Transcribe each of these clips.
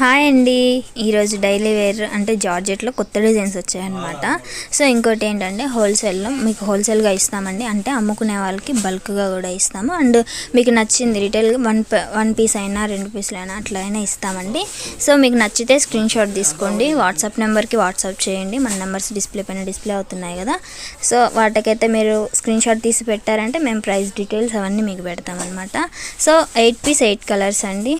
Hi అండి. ఈరోజు daily wear అంటే జార్జెట్లో కొత్త డిజైన్స్ వచ్చాయన్నమాట. సో ఇంకోటి ఏంటంటే హోల్సేల్లో మీకు హోల్సేల్గా ఇస్తామండి. అంటే అమ్ముకునే వాళ్ళకి బల్క్గా కూడా ఇస్తాము. అండ్ మీకు నచ్చింది రిటైల్గా వన్ వన్ పీస్ అయినా రెండు పీసులు అయినా అట్లా అయినా ఇస్తామండి. సో మీకు నచ్చితే స్క్రీన్ షాట్ తీసుకోండి. వాట్సాప్ నెంబర్కి వాట్సాప్ చేయండి. మన నెంబర్స్ డిస్ప్లే పైన డిస్ప్లే అవుతున్నాయి కదా. సో వాటికైతే మీరు స్క్రీన్ షాట్ తీసి పెట్టారంటే మేము ప్రైస్ డీటెయిల్స్ అవన్నీ మీకు పెడతామన్నమాట. So eight piece eight colours అండి.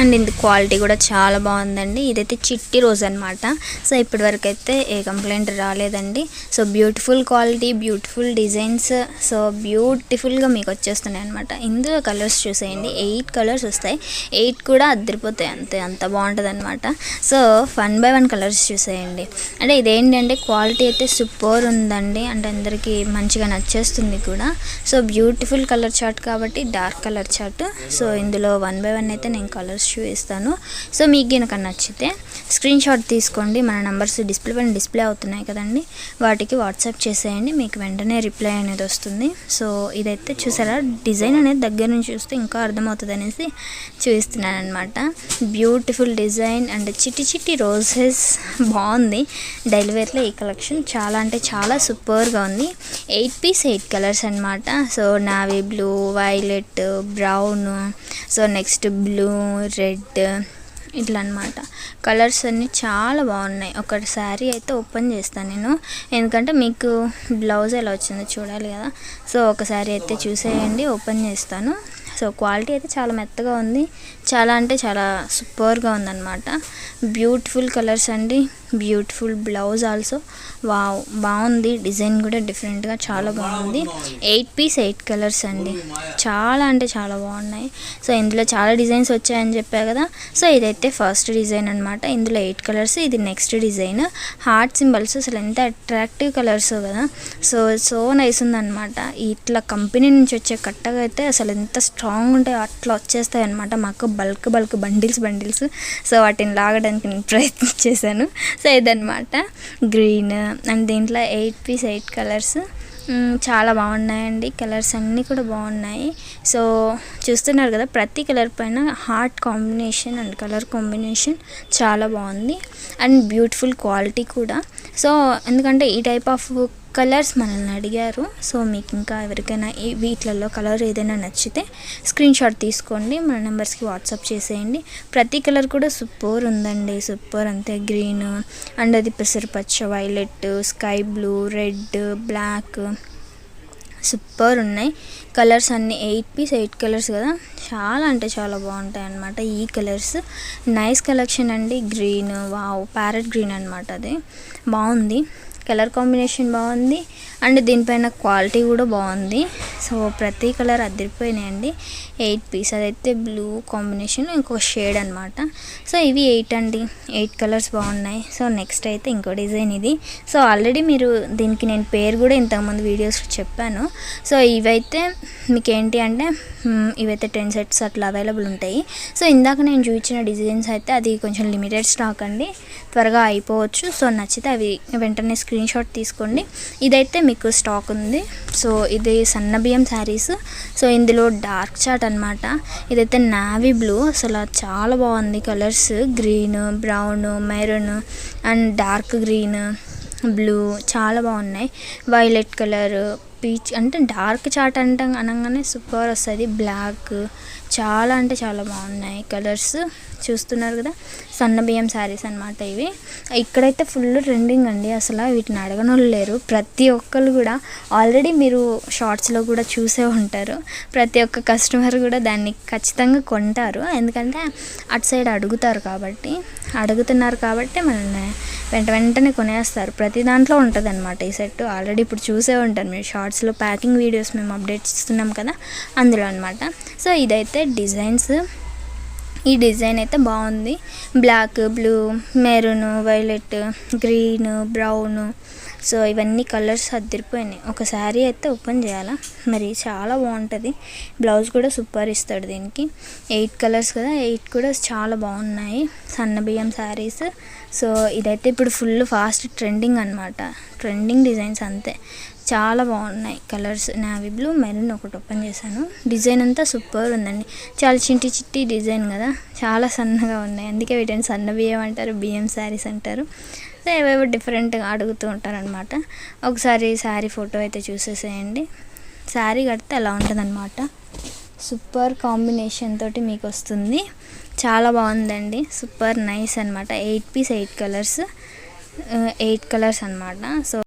అండ్ ఇది క్వాలిటీ కూడా చాలా బాగుందండి. ఇదైతే చిట్టి రోజ్ అనమాట సో ఇప్పటి వరకు అయితే ఏ కంప్లైంట్ రాలేదండి. So beautiful quality beautiful designs so బ్యూటిఫుల్గా మీకు వచ్చేస్తున్నాయి అనమాట ఇందులో కలర్స్ చూసేయండి. ఎయిట్ కలర్స్ వస్తాయి. ఎయిట్ కూడా అద్దరిపోతాయి అంతే. అంత బాగుంటుంది అనమాట so one by one colours చూసేయండి. అంటే ఇదేంటంటే క్వాలిటీ అయితే సూపర్ ఉందండి. అంటే అందరికీ మంచిగా నచ్చేస్తుంది కూడా. సో బ్యూటిఫుల్ కలర్ చార్ట్ కాబట్టి డార్క్ కలర్ చార్ట్. సో ఇందులో వన్ బై వన్ అయితే నేను కలర్స్ చూపిస్తాను సో మీకు కనుక నచ్చితే స్క్రీన్ షాట్ తీసుకోండి. మన నెంబర్స్ డిస్ప్లే పైన డిస్ప్లే అవుతున్నాయి కదండి. వాటికి వాట్సాప్ చేసేయండి. మీకు వెంటనే రిప్లై అనేది వస్తుంది. సో ఇదైతే చూసారా? డిజైన్ అనేది దగ్గర నుంచి చూస్తే ఇంకా అర్థమవుతుంది అనేసి చూపిస్తున్నాను అనమాట బ్యూటిఫుల్ డిజైన్ అండ్ చిట్టి చిట్టి రోజెస్ బాగుంది. డైలీ వేర్లో ఈ కలెక్షన్ చాలా అంటే చాలా సూపర్గా ఉంది. ఎయిట్ పీస్ ఎయిట్ కలర్స్ అనమాట so navy blue violet brown so next blue red ఇట్లా అనమాట కలర్స్ అన్నీ చాలా బాగున్నాయి. ఒక శారీ అయితే ఓపెన్ చేస్తాను నేను. ఎందుకంటే మీకు బ్లౌజ్ ఎలా వచ్చిందో చూడాలి కదా. సో ఒక శారీ అయితే చూసేయండి ఓపెన్ చేస్తాను. సో క్వాలిటీ అయితే చాలా మెత్తగా ఉంది. చాలా అంటే చాలా సూపర్గా ఉందన్నమాట. బ్యూటిఫుల్ కలర్స్ అండి. బ్యూటిఫుల్ బ్లౌజ్ ఆల్సో వావ్ బాగుంది. డిజైన్ కూడా డిఫరెంట్గా చాలా బాగుంది. ఎయిట్ పీస్ ఎయిట్ కలర్స్ అండి. చాలా అంటే చాలా బాగున్నాయి. సో ఇందులో చాలా డిజైన్స్ వచ్చాయని చెప్పా కదా. సో ఇదైతే ఫస్ట్ డిజైన్ అనమాట ఇందులో ఎయిట్ కలర్స్ ఇది నెక్స్ట్ డిజైన్ హార్ట్ సింబల్స్ అసలు ఎంత అట్రాక్టివ్ కలర్స్ కదా. సో సో నైస్ ఉందన్నమాట. ఇట్లా కంపెనీ నుంచి వచ్చే కట్టగా అయితే అసలు ఎంత స్ట్రాంగ్ ఉంటాయి అట్లా వచ్చేస్తాయి అనమాట మాకు bulk bulk bundles bundles. So వాటిని లాగడానికి నేను ప్రయత్నించేశాను సో ఇదనమాట గ్రీన్ అండ్ దీంట్లో ఎయిట్ పీస్ ఎయిట్ కలర్స్. చాలా బాగున్నాయండి. కలర్స్ అన్నీ కూడా బాగున్నాయి. సో చూస్తున్నారు కదా ప్రతి కలర్ పైన heart combination and colour combination చాలా బాగుంది. అండ్ బ్యూటిఫుల్ క్వాలిటీ కూడా. సో ఎందుకంటే ఈ టైప్ ఆఫ్ కలర్స్ మనల్ని అడిగారు. సో మీకు ఇంకా ఎవరికైనా ఈ వీటిలలో కలర్ ఏదైనా నచ్చితే స్క్రీన్ షాట్ తీసుకోండి. మన నెంబర్స్కి వాట్సాప్ చేసేయండి. ప్రతి కలర్ కూడా సూపర్ ఉందండి. సూపర్ అంతే. గ్రీన్ అండ్ అది పెసరపచ్చ violet sky blue red black super ఉన్నాయి. కలర్స్ అన్నీ ఎయిట్ పీస్ ఎయిట్ కలర్స్ కదా. చాలా అంటే చాలా బాగుంటాయి అన్నమాట ఈ కలర్స్. నైస్ కలెక్షన్ అండి. గ్రీన్ వావ్ ప్యారెట్ గ్రీన్ అనమాట అది. బాగుంది. కలర్ కాంబినేషన్ బాగుంది అండ్ దీనిపైన క్వాలిటీ కూడా బాగుంది. సో ప్రతి కలర్ అదిరిపోయినాయండి. ఎయిట్ పీస్ అదైతే బ్లూ కాంబినేషన్ ఇంకొక షేడ్ అనమాట సో ఇవి ఎయిట్ అండి. ఎయిట్ కలర్స్ బాగున్నాయి. సో నెక్స్ట్ అయితే ఇంకో డిజైన్ ఇది. సో ఆల్రెడీ మీరు దీనికి నేను పేరు కూడా ఇంతకుముందు వీడియోస్ చెప్పాను. సో ఇవైతే మీకు ఏంటి అంటే ఇవైతే టెన్ సెట్స్ అట్లా అవైలబుల్ ఉంటాయి. సో ఇందాక నేను చూపించిన డిజైన్స్ అయితే అది కొంచెం లిమిటెడ్ స్టాక్ అండి. త్వరగా అయిపోవచ్చు. సో నచ్చితే అవి వెంటనే స్క్రీన్ షాట్ తీసుకోండి. ఇదైతే మీకు స్టాక్ ఉంది. సో ఇది సన్న బియ్యం శారీస్ సో ఇందులో డార్క్ చాట్ అనమాట ఇదైతే నావీ బ్లూ అసలు చాలా బాగుంది colours green brown maroon and dark green blue చాలా బాగున్నాయి. వైలెట్ కలర్ పీచ్ అంటే డార్క్ చాట్ అంటే అనగానే సూపర్ వస్తుంది. బ్లాక్ చాలా అంటే చాలా బాగున్నాయి కలర్స్. చూస్తున్నారు కదా? సన్న బియ్యం శారీస్ అనమాట ఇవి. ఇక్కడైతే ఫుల్ ట్రెండింగ్ అండి అసలు. వీటిని అడగనోళ్ళు లేరు. ప్రతి ఒక్కరు కూడా ఆల్రెడీ మీరు షార్ట్స్లో కూడా చూసే ఉంటారు. ప్రతి ఒక్క కస్టమర్ కూడా దాన్ని ఖచ్చితంగా కొంటారు. ఎందుకంటే అటు సైడ్ అడుగుతారు కాబట్టి. అడుగుతున్నారు కాబట్టి మనల్ని వెంట వెంటనే కొనేస్తారు. ప్రతి దాంట్లో ఉంటుంది అనమాట ఈ సెట్ ఆల్రెడీ ఇప్పుడు చూసే ఉంటారు మీరు. షార్ట్స్లో ప్యాకింగ్ వీడియోస్ మేము అప్డేట్ ఇస్తున్నాం కదా అందులో అనమాట సో ఇదైతే డిజైన్స్. ఈ డిజైన్ అయితే బాగుంది. Black blue maroon violet green brown. So ఇవన్నీ కలర్స్ అద్దరిపోయినాయి. ఒక శారీ అయితే ఓపెన్ చేయాలా? మరి చాలా బాగుంటుంది. బ్లౌజ్ కూడా సూపర్ ఇస్తాడు దీనికి. ఎయిట్ కలర్స్ కదా ఎయిట్ కూడా చాలా బాగున్నాయి. సన్న బియ్యం శారీస్. సో ఇదైతే ఇప్పుడు ఫుల్ ఫాస్ట్ ట్రెండింగ్ అనమాట ట్రెండింగ్ డిజైన్స్ అంతే. చాలా బాగున్నాయి కలర్స్. నావీ బ్లూ మెరూన్ ఒకటి ఓపెన్ చేశాను. డిజైన్ అంతా సూపర్ ఉందండి. చాలా చింటి చిట్టి డిజైన్ కదా. చాలా సన్నగా ఉన్నాయి. అందుకే వీటిని సన్న బియ్యం అంటారు బియ్యం శారీస్ అంటారు. సో ఏవేవో డిఫరెంట్గా అడుగుతూ ఉంటారనమాట ఒకసారి శారీ ఫోటో అయితే చూసేసేయండి. శారీ కడితే అలా ఉంటుందన్నమాట. సూపర్ కాంబినేషన్ తోటి మీకు వస్తుంది చాలా బాగుందండి. సూపర్ నైస్ అనమాట eight piece eight colours eight colours అనమాట సో